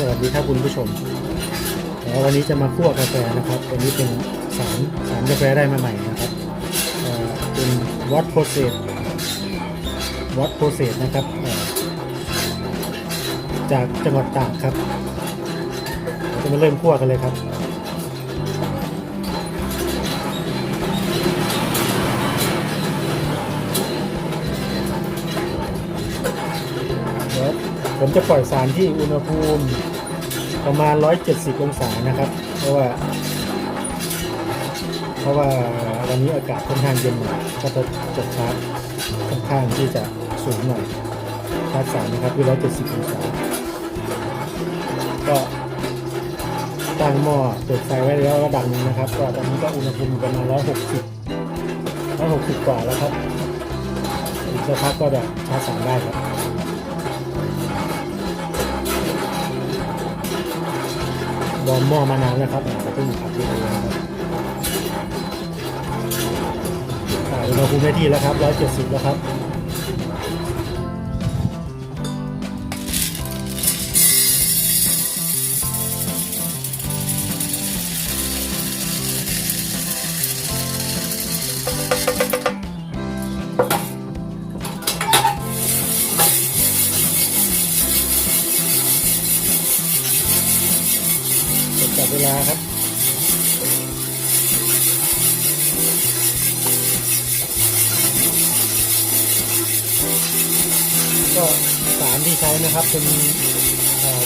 สวัสดีครับคุณผู้ชมวันนี้จะมาคั่วกาแฟนะครับวันนี้เป็นสารสารกาแฟได้มาใหม่นะครับเเป็นวัดโปรเซสวัดโปรเซสนะครับจากจังหวัดตากครับเราจะมาเริ่มคั่วกันเลยครับผมจะปล่อยสารที่อุณหภูมิ ประมาณ 170 องศานะครับ เพราะว่า เพราะว่าวันนี้อากาศค่อนข้างเย็นหน่อยก็จะจดชาร์จค่อนข้างที่จะสูงหน่อยชาร์จสายนะครับที่170 องศา ก็ตั้งหม้อเปิดไฟไว้แล้วระดับหนึงนะครับ ก็ตอนนี้ก็อุณหภูมิประมาณ 160 160 กว่าแล้วครับอีกสักพักก็จะชาร์จสายได้ครับ วอร์มหม้อมานานแล้วครับอาจจะเพิ่งขับวิดีโอนะครับอุณหภูมิได้ที่แล้วครับ170แล้วครับ เวลาครับก็สารที่ใช้นะครับเป็น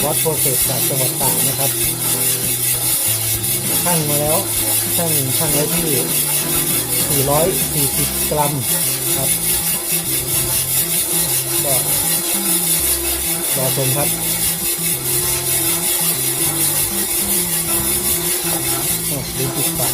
วัดโปรเซสจากจังหวัดตากนะครับชั่งมาแล้วชั่งชั่งไว้ที่ 440 กรัมครับก็รอชมครับ ดูปิดฝา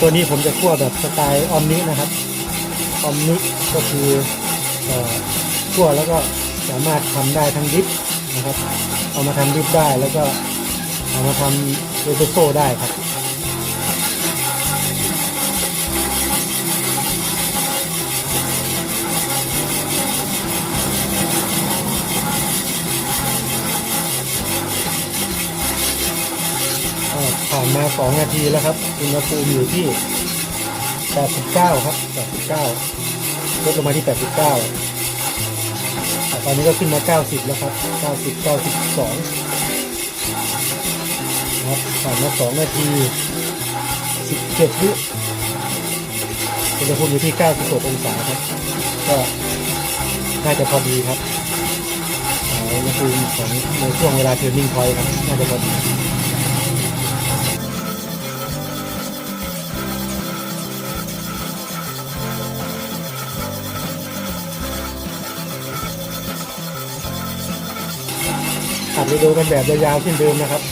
ตัวนี้ผมจะคั่วแบบสไตล์ออมนินะครับ ออมนิก็คือคั่วแล้วก็สามารถทำได้ทั้งดิฟนะครับ เอามาทำดิฟได้แล้วก็ เอามาทำเอสเปรสโซ่ได้ครับผ่านมา 2 นาทีแล้วครับ อุณหภูมิอยู่ที่ 89 ครับ 89 ลดลงมาที่ 89 ตอนนี้ก็ขึ้นมา 90 แล้วครับ 90 92 ครับผ่านมา2นาที17วิอุณหภูมิอยู่ที่96องศาครับ ก็น่าจะพอดีครับอุณหภูมิของในช่วงเวลาเทอร์นิ่งพอยต์ครับ น่าจะพอดีขับไปดูกันแบบยาวๆเช่นเดิมนะครับ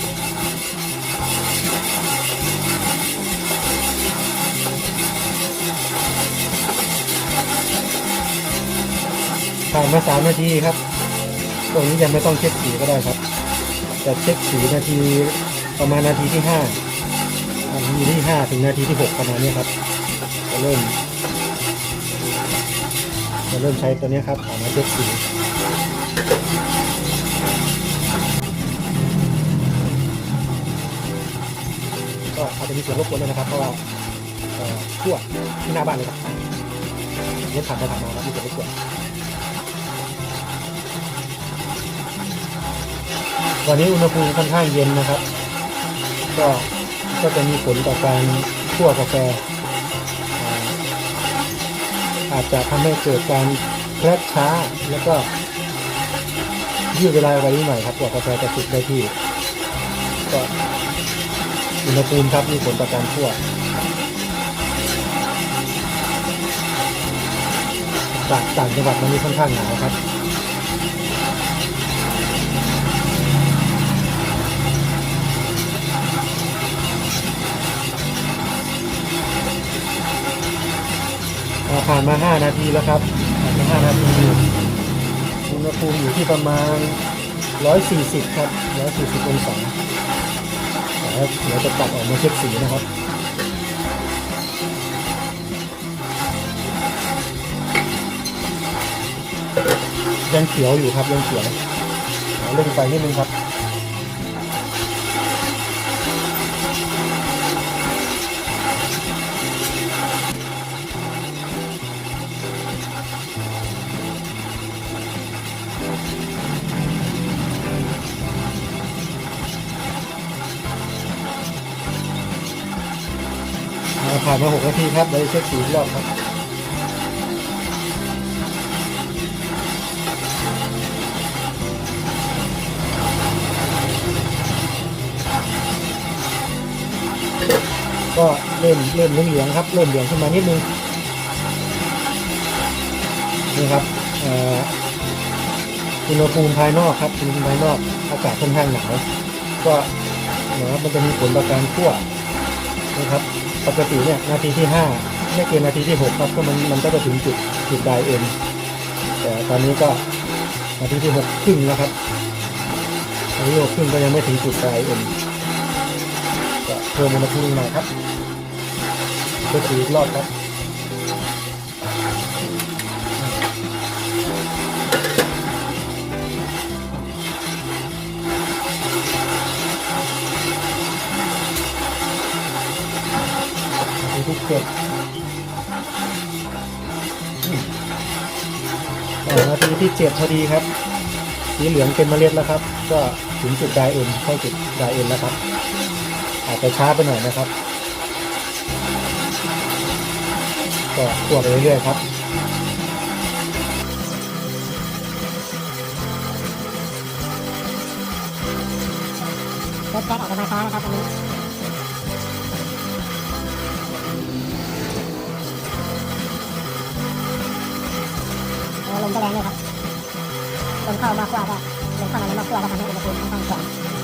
ผ่านมาสามนาทีครับ ตรงนี้ยังไม่ต้องเช็คสีก็ได้ครับแต่เช็คสีนาทีประมาณนาทีที่ห้านาทีที่ห้าถึงนาทีที่หกประมาณนี้ครับจะเริ่มจะเริ่มใช้ตัวนี้ครับผ่านมาเช็คสีก็อาจจะมีส่วนรบกวนด้วยนะครับเพราะว่าเอ่วที่หน้าบ้านเลยครับรถผ่านไปผ่านมาครับมีส่วนรบกวน วันนี้อุณหภูมิค่อนข้างเย็นนะครับ ก็ก็จะมีผลต่อการคั่วกาแฟ อาจจะทำให้เกิดการแคลช้าแล้วก็ยืดเวลาไว้นิดหน่อยครับกว่ากาแฟจะสุกได้ที่ก็อุณหภูมิครับมีผลต่อการคั่วจากต่างจังหวัดมันนี้ค่อนข้างหนาวครับ ผ่านมา 5 นาทีแล้วครับผ่านมา5นาทีอุณหภูมิอยู่ที่ประมาณ 140 ครับ 140องศาแล้วเดี๋ยวจะตัดออกมาเช็คสีนะครับยังเขียวอยู่ครับยังเขียวเอาเร่งไฟนิดนึงครับานมาหกนาทีครับเดี๋ยวเช็คสีรอบครับก็เริ่มเริ่มเหลืองครับเริ่มเหลืองขึ้นมานิดนึงนี่ครับอ่ออุณหภูมิภายนอกครับอุณหภูมิภายนอกอากาศค่อนข้างหนาวก็นะครับมันจะมีผลต่อการคั่วนะครับ ปกติเนี่ยนาทีที่ห้าไม่เกินนาทีที่หกครับก็มันมันก็จะถึงจุดจุดไดเอ็นแต่ตอนนี้ก็นาทีที่หกครึ่งแล้วครับนาทีหกครึ่งก็ยังไม่ถึงจุดไดเอ็นก็เพิ่มอุณหภูมิมาครับเพื่อสีอีกรอดครับ เจ็ดอืมอ่านาทีที่เจ็ดพอดีครับ สีเหลืองเป็นเมล็ดแล้วครับ ก็ถึงจุดไดเอ็นเข้าจุดไดเอ็นแล้วครับ อาจจะช้าไปหน่อยนะครับ ก็คั่วไปเรื่อยๆครับรถแจ็คออกมาช้านะครับตอนนี้ แล้วลมก็แรงเลยครับลมเข้ามาขวาก็ลมเข้ามาแล้วมาขวาก็ทำให้อุณหภูมิค่อนข้างแข็ง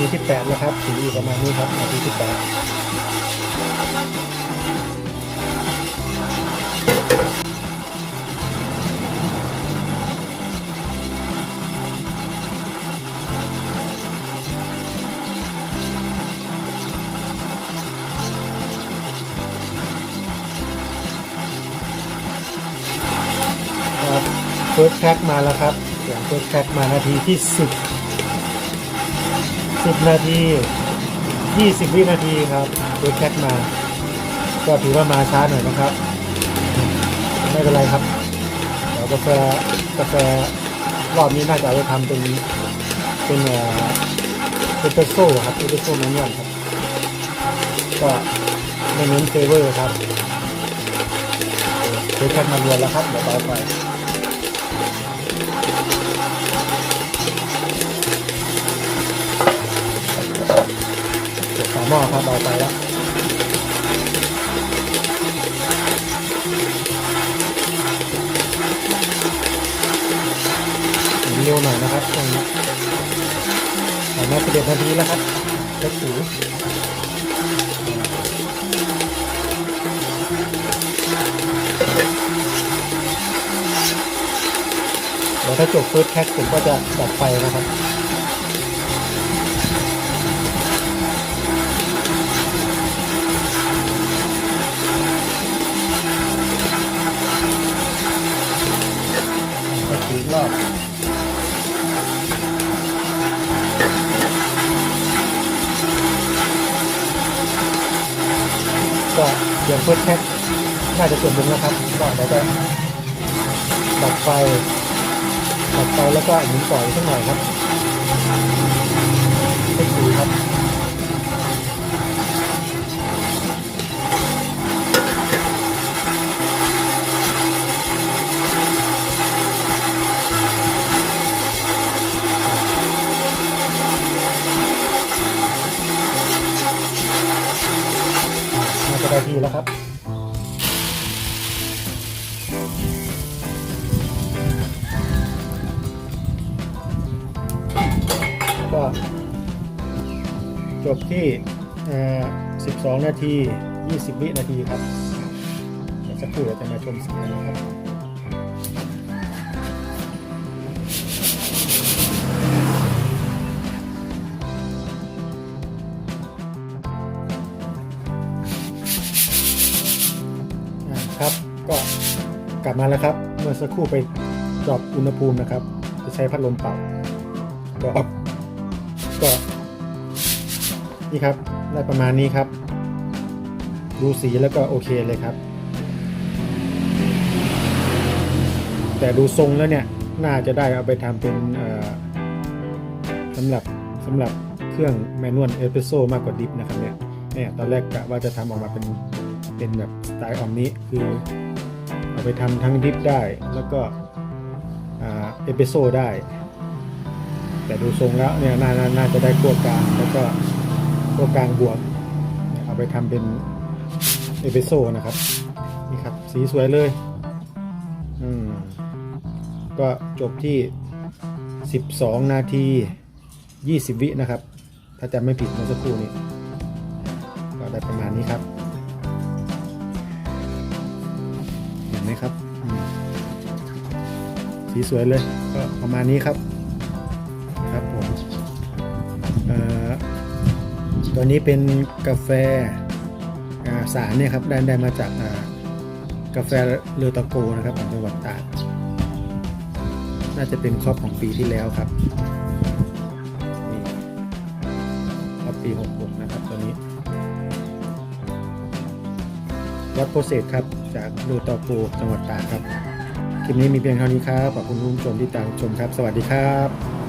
ทีที่แปดแล้วครับ สีอยู่ประมาณนี้ครับนาทีที่แปดครับเฟิร์สแท็กมาแล้วครับเสียงเฟิร์สแท็กมานาทีที่สิบ สิบนาทียี่สิบวินาทีครับดูแคทมา ก็ถือว่ามาช้าหน่อยนะครับ ไม่เป็นไรครับเดี๋ยวกาแฟกาแฟรอบนี้น่าจะเอาไปทำเป็นเป็นเอ่อเอสเปรสโซ่ครับเอสเปรสโซ่แมนนวลครับ ก็ไม่เน้นเฟเวอร์ครับดูแคทมารวนแล้วครับเดี๋ยวต่อไป หม้อครับเบาไปแล้วเร็วหน่อยนะครับตรงนี้ผ่านมา11นาทีแล้วครับเล็กสูเดี๋ยวถ้าจบเฟิร์สแคทผมก็จะดับไฟนะครับ ช็คแพ็คน่าจะจบลงแล้วครับก็เดี๋ยวจะดับไฟดับไฟแล้วก็หมุนปล่อยสักหน่อยครับให้ดูครับ ได้ที่แล้วครับก็จบที่ 12 นาที 20 วินาทีครับเดี๋ยวสักครู่เราจะมาชมสิ่งนนะครับ กลับมาแล้วครับ เมื่อสักครู่ไปดรอปอุณหภูมินะครับ จะใช้พัดลมเป่าก็ก็นี่ครับ ได้ประมาณนี้ครับ ดูสีแล้วก็โอเคเลยครับ แต่ดูทรงแล้วเนี่ย น่าจะได้เอาไปทำเป็นสำหรับสำหรับเครื่องแมนนวลเอสเปรสโซ่มากกว่าดิฟนะครับเนี่ยเนี่ยตอนแรกกะว่าจะทำออกมาเป็นเป็นแบบสไตล์ออมนี้คือ เอาไปทำทั้งดิฟได้แล้วก็เอสเปโซ่ได้ แต่ดูทรงแล้วเนี่ยนานาน่าจะได้ขั้วกลางแล้วก็ขั้วกลางบวกเนี่ยเอาไปทำเป็นเอสเปโซ่นะครับนี่ครับสีสวยเลยอืมก็จบที่ 12 นาที 20 วินะครับ ถ้าจำไม่ผิดเมื่อสักครู่นี้ก็ได้ประมาณนี้ครับ สีสวยเลยก็ประมาณนี้ครับครับผมเอ่อตัวนี้เป็นกาแฟาสารเนี่ยครับได้ได้มาจากากาแฟเรือตะโกนะครับของจังหวัดตากน่าจะเป็นครอบของปีที่แล้วครับนี่ครอบปี66นะครับตัวนี้วัดโพเศษครับจากดูตอโกจังหวัดตากครับ ลิปนี้มีเพียงเท่านี้ครับ ขอบคุณผู้ชมที่ตามชมครับ สวัสดีครับ